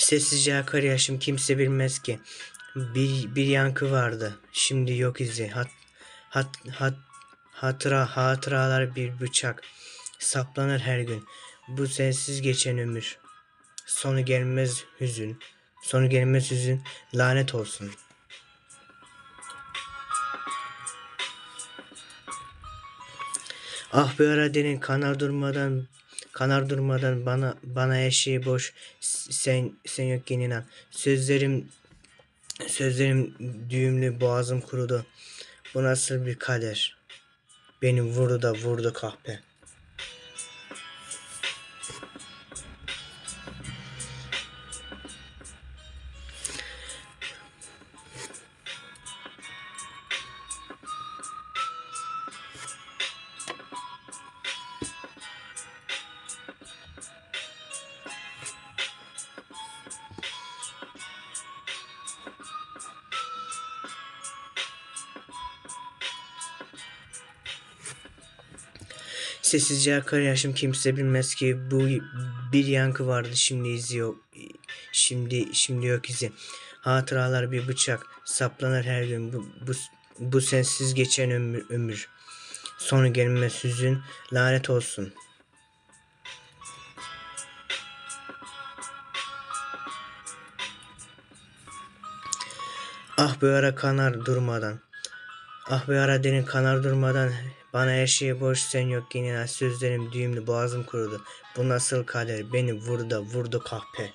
Sessizce akar yaşım kimse bilmez ki. Bir, bir yankı vardı. Şimdi yok izi. Hat, hat, hat, hatıra, hatıralar bir bıçak. Saplanır her gün. Bu sensiz geçen ömür. Sonu gelmez hüzün. Sonu gelmez hüzün. Lanet olsun. Ah be Araden'in kanar durmadan kanar durmadan bana bana şey boş sen sen yokken inan. Sözlerim sözlerim düğümlü boğazım kurudu. Bu nasıl bir kader? Beni vurdu da vurdu kahpe Sessizce akar yaşım kimse bilmez ki bu bir yankı vardı şimdi izi yok. Şimdi şimdi yok izi. Hatıralar bir bıçak saplanır her gün bu bu, bu sensiz geçen ömür, ömür. Sonu gelmez hüzün lanet olsun. Ah ara kanar durmadan. Ah be ara derin kanar durmadan bana her şeye boş sen yok yine sözlerim düğümlü boğazım kurudu. Bu nasıl kader beni vurdu vurdu kahpe.